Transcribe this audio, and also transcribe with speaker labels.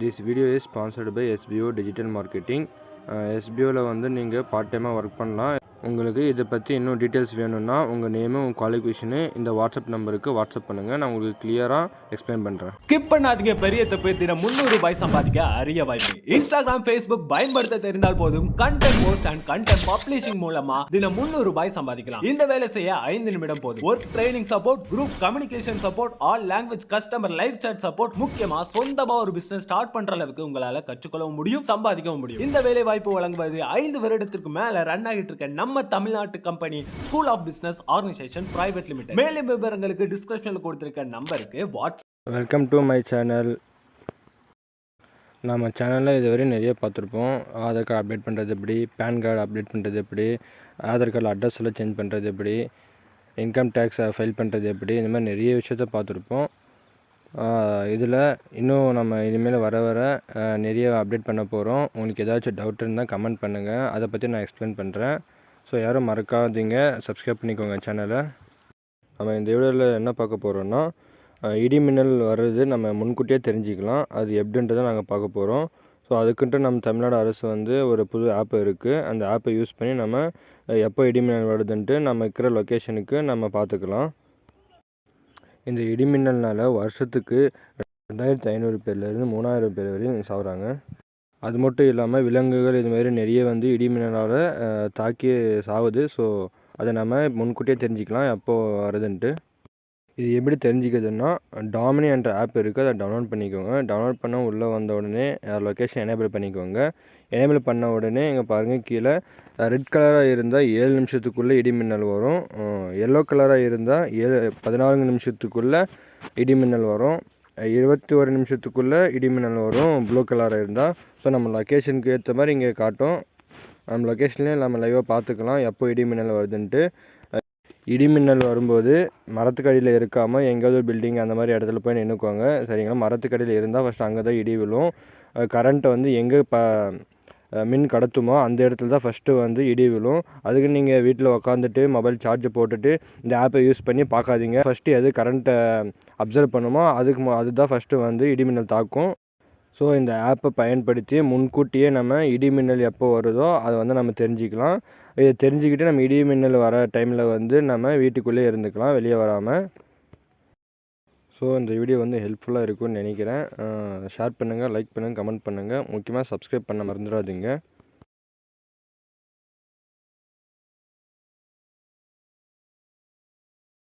Speaker 1: This video is sponsored by SPO digital marketing எஸ்பிஓவில் வந்து நீங்கள் part டைமாக ஒர்க் பண்ணலாம். உங்களுக்கு இதை பற்றி இன்னும் டீட்டெயில்ஸ் வேணும்னா உங்கள் நேமு உங்கள் குவாலிஃபிகேஷனு இந்த வாட்ஸ்அப் நம்பருக்கு வாட்ஸ்அப் பண்ணுங்கள் நான் உங்களுக்கு கிளியராக எக்ஸ்பிளைன் பண்ணுறேன்
Speaker 2: ஸ்கிப் பண்ணாதீங்க பெரிய தப்பு தினம் முந்நூறு ரூபாய் சம்பாதிக்க அரிய வாய்ப்பு. இன்ஸ்டாகிராம் ஃபேஸ்புக் பயன்படுத்த தெரிந்தால் போதும். Content post and content publishing மூலமா தினம் முந்நூறு ரூபாய் சம்பாதிக்கலாம். இந்த வேலை செய்ய ஐந்து நிமிடம் போதும். Work training support group communication support all language customer live chat support முக்கியமா சொந்தமா ஒரு பிசினஸ் ஸ்டார்ட் பண்ற அளவுக்கு உங்களால கற்றுக்கொள்ளவும் முடியும் சம்பாதிக்கவும் முடியும். இந்த வேலை வாய்ப்பு வழங்குவது ஐந்து வருடத்திற்கு மேல ரன் ஆகிட்டு இருக்க நம்ம நம்ம தமிழ்நாட்டு company school of business organisation private limited மேலும் விவரங்களுக்கு டிஸ்கிரிப்ஷனில் கொடுத்துருக்க நம்பருக்கு WhatsApp
Speaker 1: welcome to my channel நம்ம சேனலில் இதுவரை நிறைய பார்த்துருப்போம். ஆதார் கார்டு அப்டேட் பண்ணுறது எப்படி? பேன் கார்டு அப்டேட் பண்ணுறது எப்படி? ஆதார் கார்டில் அட்ரஸ் எல்லாம் சேஞ்ச் பண்ணுறது எப்படி? இன்கம் டேக்ஸை ஃபைல் பண்ணுறது எப்படி? இந்த மாதிரி நிறைய விஷயத்த பார்த்துருப்போம். இதில் இன்னும் நம்ம இனிமேல் வர வர நிறைய அப்டேட் பண்ண போகிறோம் உங்களுக்கு ஏதாச்சும் டவுட் இருந்தால் கமெண்ட் பண்ணுங்கள் அதை பற்றி நான் எக்ஸ்பிளைன் பண்ணுறேன் ஸோ யாரும் மறக்காதீங்க. சப்ஸ்கிரைப் பண்ணிக்கோங்க சேனலை நம்ம இந்த வீடியோவில் என்ன பார்க்க போகிறோன்னா இடிமின்னல் இடி மின்னல் வர்றது நம்ம முன்கூட்டியே தெரிஞ்சுக்கலாம். அது எப்படின்றத நாங்கள் பார்க்க போகிறோம் ஸோ அதுக்குன்ட்டு நம்ம தமிழ்நாடு அரசு வந்து ஒரு புது ஆப் இருக்குது அந்த ஆப்பை யூஸ் பண்ணி நம்ம எப்போ இடி மின்னல் வருதுன்ட்டு நம்ம இருக்கிற லொக்கேஷனுக்கு நம்ம பார்த்துக்கலாம். இந்த இடிமின்னல்னால் வருஷத்துக்கு ரெண்டாயிரத்தி ஐநூறு பேர்லேருந்து மூணாயிரம் பேர் வரையும் சாகுறாங்க அது மட்டும் இல்லாமல் விலங்குகள் இது மாதிரி நிறைய வந்து இடி மின்னலால் தாக்கி சாவுது. ஸோ அதை நம்ம முன்கூட்டியே தெரிஞ்சுக்கலாம். எப்போது வருதுன்ட்டு. இது எப்படி தெரிஞ்சுக்கிறதுன்னா டாமினி என்ற ஆப் இருக்குது அதை டவுன்லோட் பண்ணிக்கோங்க. டவுன்லோட் பண்ண உள்ளே வந்த உடனே லொக்கேஷன் எனேபிள் பண்ணிக்கோங்க. எனேபிள் பண்ண உடனே இங்கே பாருங்கள் கீழே ரெட் கலராக இருந்தால் ஏழு நிமிஷத்துக்குள்ளே இடி மின்னல் வரும். எல்லோ கலராக இருந்தால் ஏழு பதினான்கு நிமிஷத்துக்குள்ளே இடி மின்னல் வரும். இருபத்தி ஒரு நிமிஷத்துக்குள்ளே இடிமின்னல் வரும். ப்ளூ கலராக இருந்தால் ஸோ நம்ம லொக்கேஷனுக்கு ஏற்ற மாதிரி இங்கே காட்டும். நம்ம லொக்கேஷன்லேயே நம்ம லைவாக பார்த்துக்கலாம். எப்போ இடிமின்னல் வருதுன்ட்டு. இடிமின்னல் வரும்போது மரத்துக்கடியில் இருக்காமல் எங்கேயாவது ஒரு பில்டிங் அந்த மாதிரி இடத்துல போய் நின்றுக்குவாங்க சரிங்களா? மரத்துக்கடியில் இருந்தால் ஃபஸ்ட் அங்கே தான் இடி விழும். கரண்ட்டை வந்து எங்கே ப மின் கடத்துமோ அந்த இடத்துல தான் ஃபஸ்ட்டு வந்து இடி விழும். அதுக்கு நீங்கள் வீட்டில் உக்காந்துட்டு மொபைல் சார்ஜ் போட்டுட்டு இந்த ஆப்பை யூஸ் பண்ணி பார்க்காதீங்க ஃபஸ்ட்டு எது கரண்ட்டை அப்சர்வ் பண்ணுமோ அதுக்கு அதுதான் ஃபஸ்ட்டு வந்து இடி மின்னல் தாக்கும். ஸோ இந்த ஆப்பை பயன்படுத்தி முன்கூட்டியே நம்ம இடி மின்னல் எப்போ வருதோ அதை வந்து நம்ம தெரிஞ்சுக்கலாம். இதை தெரிஞ்சுக்கிட்டு நம்ம இடி மின்னல் வர டைமில் வந்து நம்ம வீட்டுக்குள்ளே இருந்துக்கலாம் வெளியே வராமல் ஸோ இந்த வீடியோ வந்து ஹெல்ப்ஃபுல்லாக இருக்கும்னு நினைக்கிறேன். ஷேர் பண்ணுங்கள் லைக் பண்ணுங்கள் கமெண்ட் பண்ணுங்கள் முக்கியமாக சப்ஸ்கிரைப் பண்ண மறந்துடாதீங்க.